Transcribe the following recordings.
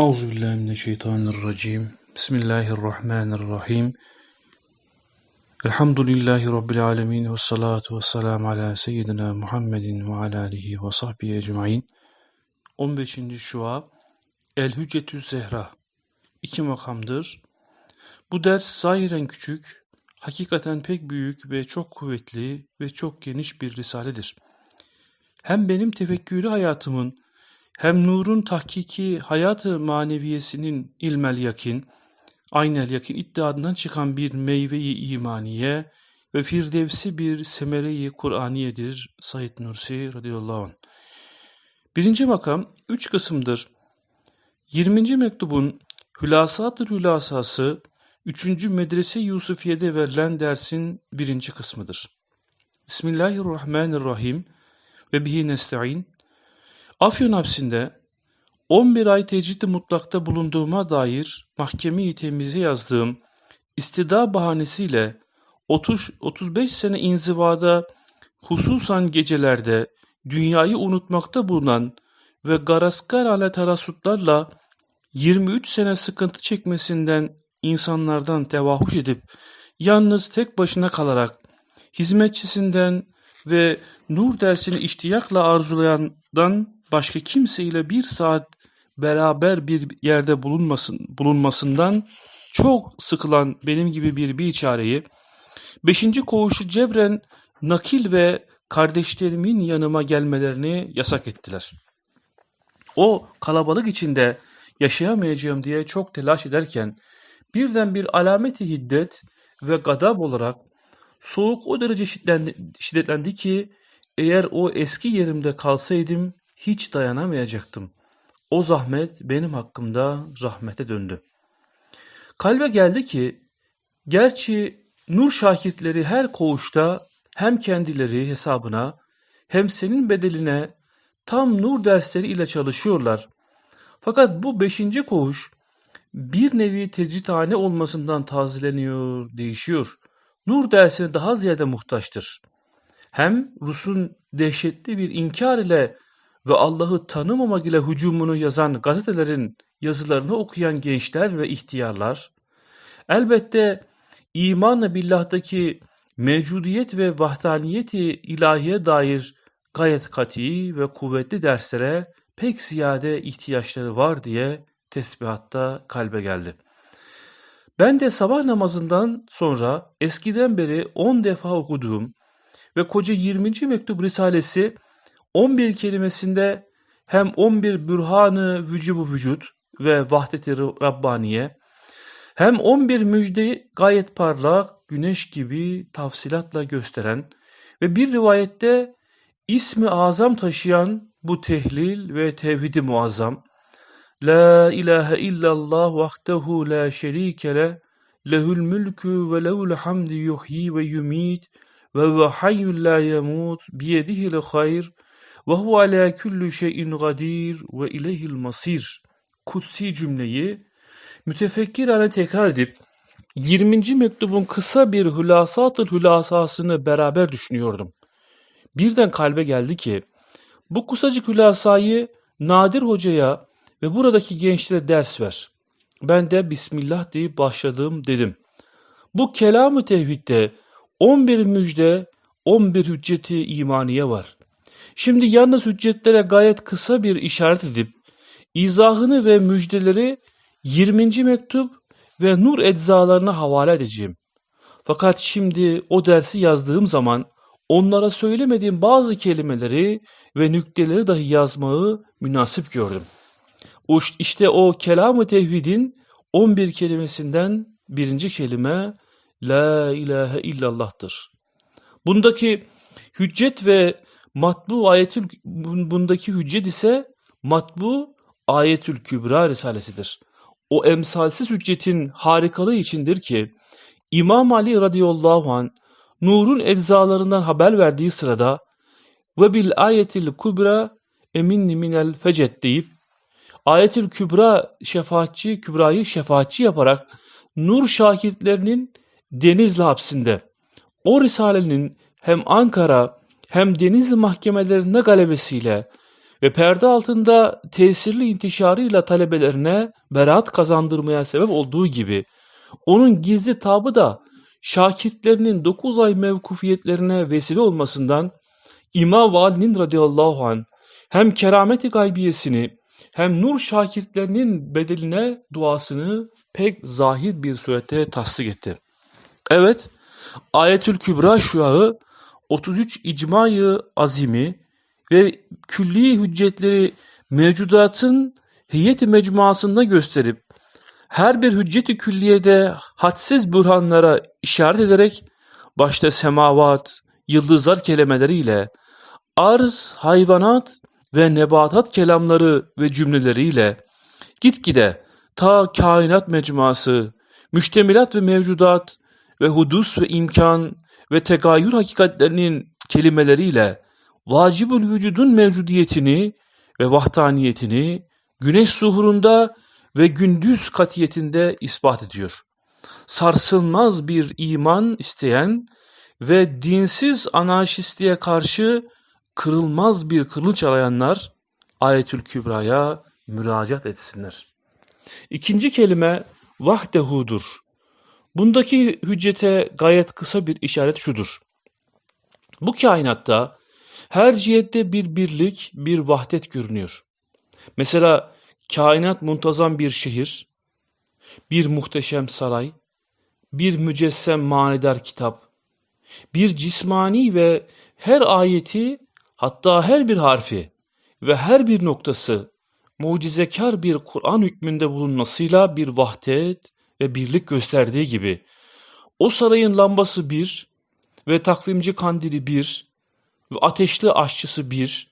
Euzubillahimineşşeytanirracim. Bismillahirrahmanirrahim. Elhamdülillahi Rabbil alemin ve salatu ve selamu ala seyyidina Muhammedin ve ala alihi ve sahbihi ecmain. 15. Şua El Hüccetü Zehra İki makamdır. Bu ders zahiren küçük, hakikaten pek büyük ve çok kuvvetli ve çok geniş bir risaledir. Hem benim tefekkürü hayatımın hem nurun tahkiki hayatı maneviyesinin ilmel yakin, aynel yakin iddiadından çıkan bir meyveyi imaniye ve firdevsi bir semereyi Kur'aniyedir Said Nursi radıyallahu anh. Birinci makam üç kısımdır. 20. mektubun Hülasatır Hülasası 3. Medrese Yusufiye'de verilen dersin birinci kısmıdır. Bismillahirrahmanirrahim ve bihi nesta'in. Afyon hapsinde 11 ay tecrid mutlakta bulunduğuma dair mahkeme-i temize yazdığım istida bahanesiyle 30, 35 sene inzivada hususan gecelerde dünyayı unutmakta bulunan ve garaskar ale tarasutlarla 23 sene sıkıntı çekmesinden insanlardan tevahuş edip yalnız tek başına kalarak hizmetçisinden ve nur dersini iştiyakla arzulayandan başka kimseyle bir saat beraber bir yerde bulunmasın, bulunmasından çok sıkılan benim gibi bir biçareyi, beşinci koğuşu cebren nakil ve kardeşlerimin yanıma gelmelerini yasak ettiler. O kalabalık içinde yaşayamayacağım diye çok telaş ederken birden bir alameti hiddet ve gadab olarak soğuk o derece şiddetlendi, şiddetlendi ki eğer o eski yerimde kalsaydım hiç dayanamayacaktım. O zahmet benim hakkımda rahmete döndü. Kalbe geldi ki, gerçi nur şakirtleri her koğuşta hem kendileri hesabına hem senin bedeline tam nur dersleri ile çalışıyorlar. Fakat bu beşinci koğuş bir nevi tecrithane olmasından tazeleniyor, değişiyor. Nur dersine daha ziyade muhtaçtır. Hem Rus'un dehşetli bir inkar ile ve Allah'ı tanımamak ile hücumunu yazan gazetelerin yazılarını okuyan gençler ve ihtiyarlar, elbette iman billahdaki mevcudiyet ve vahdaniyeti ilahiye dair gayet kati ve kuvvetli derslere pek ziyade ihtiyaçları var diye tesbihatta kalbe geldi. Ben de sabah namazından sonra eskiden beri on defa okuduğum ve koca 20. mektup risalesi 11 kelimesinde hem 11 bürhanı vücubu vücut ve vahdeti Rabbaniye hem 11 müjdeyi gayet parlak güneş gibi tafsilatla gösteren ve bir rivayette ismi azam taşıyan bu tehlil ve tevhidi muazzam La ilahe illallah vahdehu la şerike le lehül mülkü ve lehül hamdi yuhyi ve yumit ve ve hayyul la yemut biyedihil hayr ve hu ala kulli şeyin gadir ve ileyhil masir kutsi cümleyi mütefekkirane tekrar edip 20. mektubun kısa bir hülasatıl hülasasını beraber düşünüyordum. Birden kalbe geldi ki bu kısacık hülasayı Nadir Hoca'ya ve buradaki gençlere ders ver. Ben de Bismillah deyip başladım dedim. Bu kelamı tevhidde 11 müjde, 11 hücceti imaniye var. Şimdi yalnız hüccetlere gayet kısa bir işaret edip izahını ve müjdeleri 20. mektup ve nur eczalarına havale edeceğim. Fakat şimdi o dersi yazdığım zaman onlara söylemediğim bazı kelimeleri ve nükteleri dahi yazmayı münasip gördüm. İşte o kelamı tevhidin 11 kelimesinden birinci kelime La ilahe illallah'tır. Bundaki hüccet ve matbu ayetül bundaki hüccet ise matbu ayetül kübra risalesidir. O emsalsiz hüccetin harikalığı içindir ki İmam Ali radıyallahu an nurun eczalarından haber verdiği sırada ve bil ayetil kubra eminni minel fecet deyip ayetül kübra şefaatçi kübrayı şefaatçi yaparak nur şahitlerinin Denizli hapsinde o risalenin hem Ankara hem Denizli mahkemelerinde galebesiyle ve perde altında tesirli intişarıyla talebelerine beraat kazandırmaya sebep olduğu gibi onun gizli tabı da şakirtlerinin 9 ay mevkufiyetlerine vesile olmasından İmam Vali'nin radıyallahu an hem kerameti gaybiyesini hem nur şakirtlerinin bedeline duasını pek zahir bir surette tasdik etti. Evet, Ayetül Kübra şuağı 33 icmayı azimi ve külli hüccetleri mevcudatın heyeti mecmuasında gösterip her bir hücceti külliyede hadsiz bürhanlara işaret ederek başta semavat, yıldızlar kelimeleriyle arz, hayvanat ve nebatat kelamları ve cümleleriyle gitgide ta kainat mecmuası, müştemilat ve mevcudat ve hudus ve imkan ve tegayür hakikatlerinin kelimeleriyle vacibül vücudun mevcudiyetini ve vahdaniyetini güneş zuhurunda ve gündüz katiyetinde ispat ediyor. Sarsılmaz bir iman isteyen ve dinsiz anarşistliğe karşı kırılmaz bir kılıç arayanlar Ayetül Kübra'ya müracaat etsinler. İkinci kelime vahdehudur. Bundaki hüccete gayet kısa bir işaret şudur. Bu kainatta her cihette bir birlik, bir vahdet görünüyor. Mesela kainat muntazam bir şehir, bir muhteşem saray, bir mücessem manidar kitap, bir cismani ve her ayeti hatta her bir harfi ve her bir noktası mucizekar bir Kur'an hükmünde bulunmasıyla bir vahdet ve birlik gösterdiği gibi. O sarayın lambası bir ve takvimci kandili bir ve ateşli aşçısı bir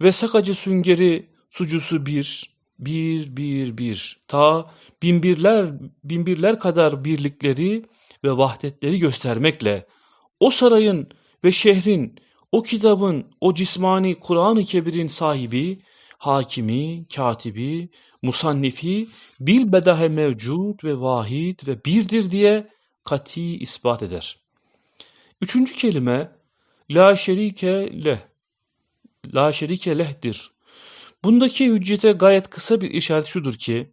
ve sakacı süngeri sucusu bir, bir, bir, bir, ta binbirler, binbirler kadar birlikleri ve vahdetleri göstermekle o sarayın ve şehrin, o kitabın, o cismani Kur'an-ı Kebir'in sahibi, hakimi, katibi, musannifi, bil bedahe mevcut ve vahid ve birdir diye kati ispat eder. Üçüncü kelime la şerike leh. La şerike leh'dir. Bundaki hüccete gayet kısa bir işaret şudur ki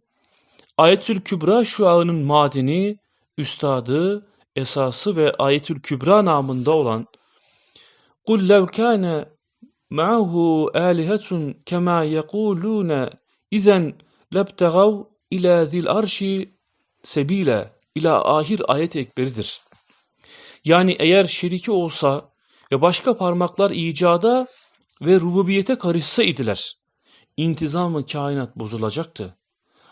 Ayetül Kübra şuağının madeni, üstadı, esası ve Ayetül Kübra namında olan قُلْ لَوْ كَانَ مَعَهُ آلِهَةٌ كَمَا يَقُولُونَ اِذَنْ lebtegav ile zil arşi sebile ila ahir ayet ekberidir. Yani eğer şeriki olsa ve başka parmaklar icada ve rububiyete karışsa idiler, intizamı kainat bozulacaktı.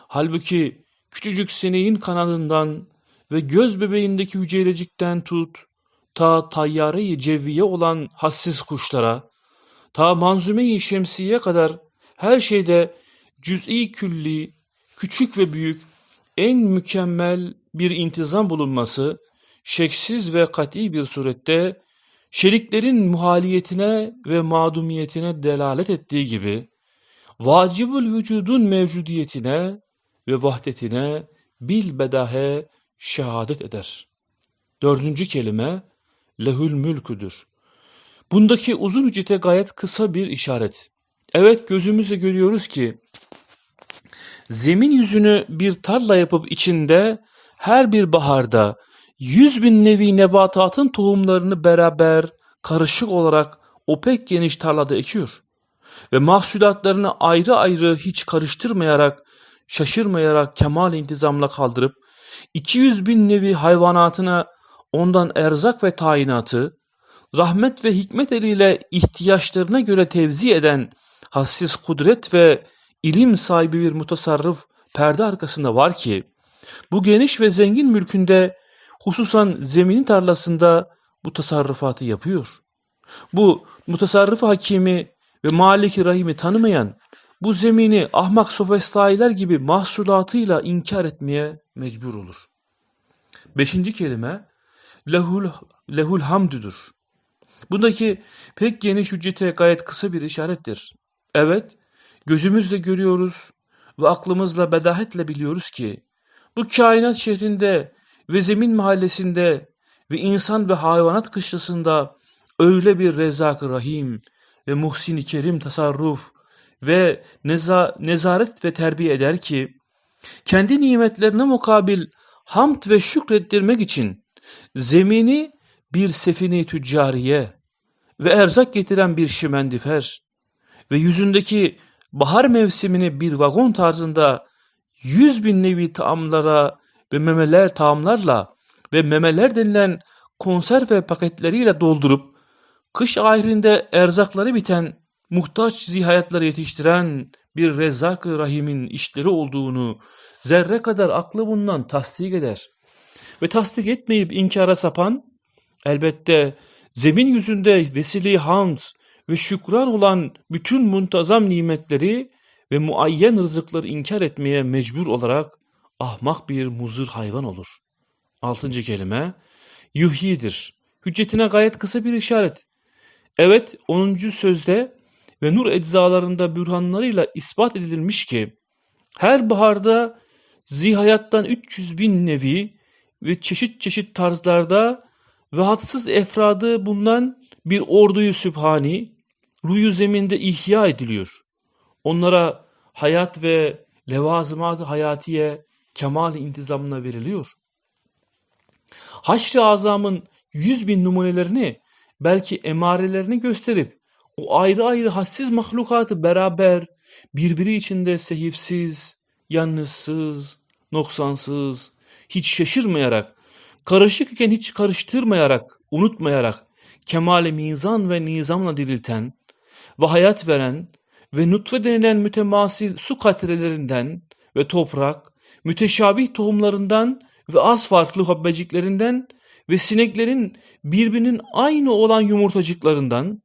Halbuki küçücük sineğin kanadından ve göz bebeğindeki hücrecikten tut, ta tayyare-i cevviye olan hassiz kuşlara, ta manzume-i şemsiye kadar her şeyde cüz'i külli, küçük ve büyük, en mükemmel bir intizam bulunması, şeksiz ve kat'i bir surette şeriklerin muhaliyetine ve madumiyetine delalet ettiği gibi, vacibül vücudun mevcudiyetine ve vahdetine bil bedahe şehadet eder. Dördüncü kelime lehül mülküdür. Bundaki uzun hüccete gayet kısa bir işaret. Evet gözümüzle görüyoruz ki zemin yüzünü bir tarla yapıp içinde her bir baharda yüz bin nevi nebatatın tohumlarını beraber karışık olarak o pek geniş tarlada ekiyor. Ve mahsulatlarını ayrı ayrı hiç karıştırmayarak, şaşırmayarak kemal intizamla kaldırıp 200 bin nevi hayvanatına ondan erzak ve tayinatı, rahmet ve hikmet eliyle ihtiyaçlarına göre tevzi eden hassiz kudret ve ilim sahibi bir mutasarrıf perde arkasında var ki, bu geniş ve zengin mülkünde hususan zeminin tarlasında bu tasarrufatı yapıyor. Bu mutasarrıf hakimi ve maliki rahimi tanımayan bu zemini ahmak sofistailer gibi mahsulatıyla inkar etmeye mecbur olur. Beşinci kelime lehul, lehul hamdüdür. Bundaki pek geniş hüccete gayet kısa bir işarettir. Evet, gözümüzle görüyoruz ve aklımızla bedahetle biliyoruz ki bu kainat şehrinde ve zemin mahallesinde ve insan ve hayvanat kışlasında öyle bir rezak rahim ve muhsin-i kerim tasarruf ve neza, nezaret ve terbiye eder ki, kendi nimetlerine mukabil hamd ve şükrettirmek için zemini bir sefine tüccariye ve erzak getiren bir şimendifer ve yüzündeki bahar mevsimini bir vagon tarzında yüz bin nevi taamlara ve memeler taamlarla ve memeler denilen konserve paketleriyle doldurup kış ahirinde erzakları biten muhtaç zihayatları yetiştiren bir rezzak-ı rahimin işleri olduğunu zerre kadar aklı bundan tasdik eder. Ve tasdik etmeyip inkara sapan elbette zemin yüzünde vesile hamd ve şükran olan bütün muntazam nimetleri ve muayyen rızıkları inkar etmeye mecbur olarak ahmak bir muzır hayvan olur. Altıncı kelime yuhyidir. Hüccetine gayet kısa bir işaret. Evet 10. sözde ve nur eczalarında bürhanlarıyla ispat edilmiş ki her baharda zihayattan 300 bin nevi ve çeşit çeşit tarzlarda ve hadsız efradı bulunan bir orduyu sübhani ruyu zeminde ihya ediliyor. Onlara hayat ve levazımat hayatiye kemal intizamına veriliyor. Haşr-ı Azam'ın yüz bin numunelerini belki emarelerini gösterip o ayrı ayrı hassiz mahlukatı beraber birbiri içinde sehifsiz, yalnızsız, noksansız, hiç şaşırmayarak, karışık iken hiç karıştırmayarak, unutmayarak, kemale mizan ve nizamla dirilten ve hayat veren ve nutfe denilen mütemasil su katrelerinden ve toprak, müteşabih tohumlarından ve az farklı habbeciklerinden ve sineklerin birbirinin aynı olan yumurtacıklarından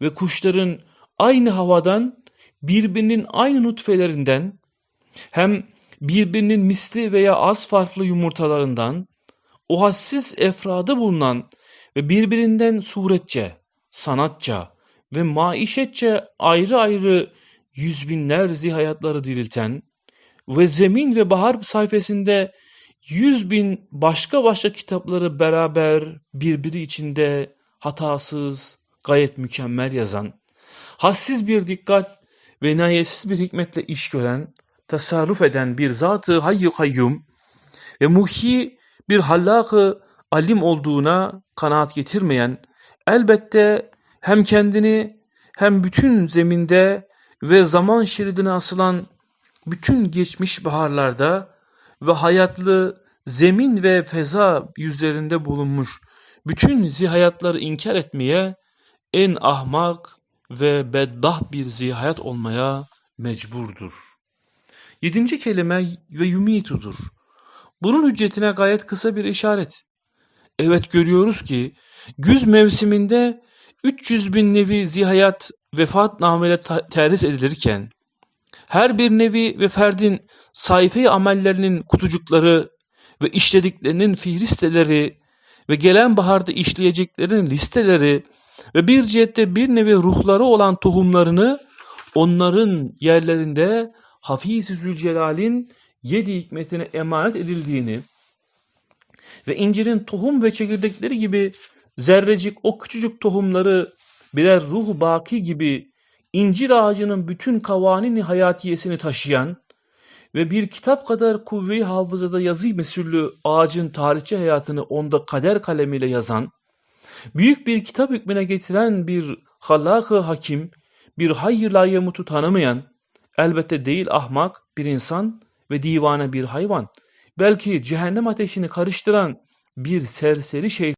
ve kuşların aynı havadan birbirinin aynı nutfelerinden hem birbirinin misli veya az farklı yumurtalarından o hassiz efradı bulunan ve birbirinden suretçe, sanatça ve maişetçe ayrı ayrı yüz binler zihayatları dirilten ve zemin ve bahar sayfasında yüz bin başka başka kitapları beraber birbiri içinde hatasız, gayet mükemmel yazan, hassiz bir dikkat ve nayetsiz bir hikmetle iş gören, tasarruf eden bir zatı hayyu kayyum ve muhi bir hallakı alim olduğuna kanaat getirmeyen, elbette hem kendini hem bütün zeminde ve zaman şeridine asılan bütün geçmiş baharlarda ve hayatlı zemin ve feza yüzlerinde bulunmuş bütün zihayatları inkar etmeye en ahmak ve bedbaht bir zihayat olmaya mecburdur. Yedinci kelime ve yumitudur. Bunun hüccetine gayet kısa bir işaret. Evet görüyoruz ki güz mevsiminde 300 bin nevi zihayat vefat namele terhis edilirken her bir nevi ve ferdin sayfayı amellerinin kutucukları ve işlediklerinin fihristeleri ve gelen baharda işleyeceklerin listeleri ve bir cihette bir nevi ruhları olan tohumlarını onların yerlerinde Hafiz-i Zülcelal'in yedi hikmetine emanet edildiğini ve incirin tohum ve çekirdekleri gibi zerrecik o küçücük tohumları birer ruh baki gibi incir ağacının bütün kavanini hayatiyesini taşıyan ve bir kitap kadar kuvve-i hafızada yazı mesullü ağacın tarihçi hayatını onda kader kalemiyle yazan, büyük bir kitap hükmüne getiren bir halak-ı hakim, bir hayır layemutu tanımayan, elbette değil ahmak bir insan ve divane bir hayvan, belki cehennem ateşini karıştıran bir serseri şey